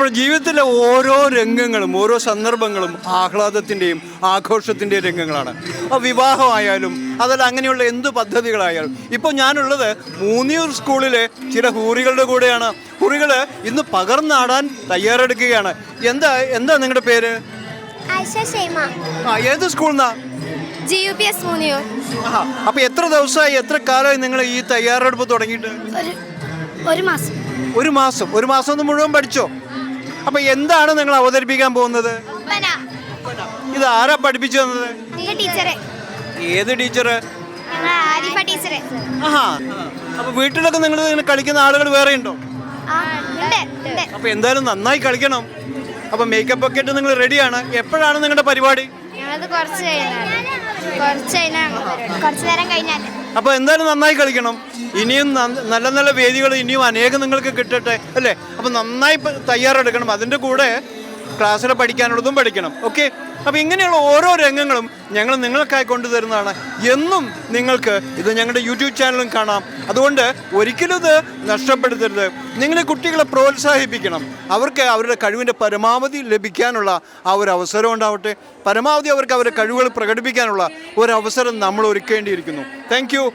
നമ്മുടെ ജീവിതത്തിലെ ഓരോ രംഗങ്ങളും ഓരോ സന്ദർഭങ്ങളും ആഹ്ലാദത്തിന്റെയും ആഘോഷത്തിന്റെയും രംഗങ്ങളാണ്. അപ്പോൾ വിവാഹമായാലും അതല്ല അങ്ങനെയുള്ള എന്ത് പദ്ധതികളായാലും. ഇപ്പോൾ ഞാനുള്ളത് മൂന്നിയൂർ സ്കൂളിലെ ചില ഹൂറികളുടെ കൂടെയാണ്. ഹൂറികൾ ഇന്ന് പകർന്നാടാൻ തയ്യാറെടുക്കുകയാണ്. എന്താ എന്താ നിങ്ങളുടെ പേര്? ആ ഏത് സ്കൂളിന്നാ? G U P S Moonniyur. ആഹാ എത്ര ദിവസമായി എത്ര കാലമായി നിങ്ങൾ ഈ തയ്യാറെടുപ്പ് തുടങ്ങിയിട്ട്? ഒരു മാസം. ഒരു മാസം. ഒരു മാസം ഒന്ന് മുഴുവൻ പഠിച്ചോ? അപ്പൊ എന്താണ് നിങ്ങൾ അവതരിപ്പിക്കാൻ പോകുന്നത്? ഇത് ആരാ പഠിപ്പിച്ചു തന്നത്? ഏത് ടീച്ചർ ആഹാ. അപ്പൊ വീട്ടിലൊക്കെ നിങ്ങൾ ഇങ്ങനെ കളിക്കുന്ന ആളുകൾ വേറെ ഉണ്ടോ? അപ്പൊ എന്തായാലും നന്നായി കളിക്കണം. അപ്പൊ മേക്കപ്പ് ഒക്കെ ഇട്ട് നിങ്ങൾ റെഡിയാണ് എപ്പോഴാണ് നിങ്ങളുടെ പരിപാടി? അപ്പൊ എന്തായാലും നന്നായി കളിക്കണം. ഇനിയും നല്ല നല്ല വേദികൾ ഇനിയും അനേകം നിങ്ങൾക്ക് കിട്ടട്ടെ അല്ലേ? അപ്പൊ നന്നായി തയ്യാറെടുക്കണം. അതിന്റെ കൂടെ ക്ലാസ്സിൽ പഠിക്കാനുള്ളതും പഠിക്കണം ഓക്കെ? അപ്പോൾ ഇങ്ങനെയുള്ള ഓരോ രംഗങ്ങളും ഞങ്ങൾ നിങ്ങൾക്കായി കൊണ്ടുതരുന്നതാണ് എന്നും നിങ്ങൾക്ക് ഇത് ഞങ്ങളുടെ യൂട്യൂബ് ചാനലും കാണാം. അതുകൊണ്ട് ഒരിക്കലും ഇത് നഷ്ടപ്പെടുത്തരുത്. നിങ്ങൾ കുട്ടികളെ പ്രോത്സാഹിപ്പിക്കണം. അവർക്ക് അവരുടെ കഴിവിന്റെ പരമാവധി ലഭിക്കാനുള്ള ആ ഒരു അവസരം ഉണ്ടാവട്ടെ. പരമാവധി അവർക്ക് അവരുടെ കഴിവുകൾ പ്രകടിപ്പിക്കാനുള്ള ഒരു അവസരം നമ്മൾ ഒരുക്കേണ്ടിയിരിക്കുന്നു. താങ്ക്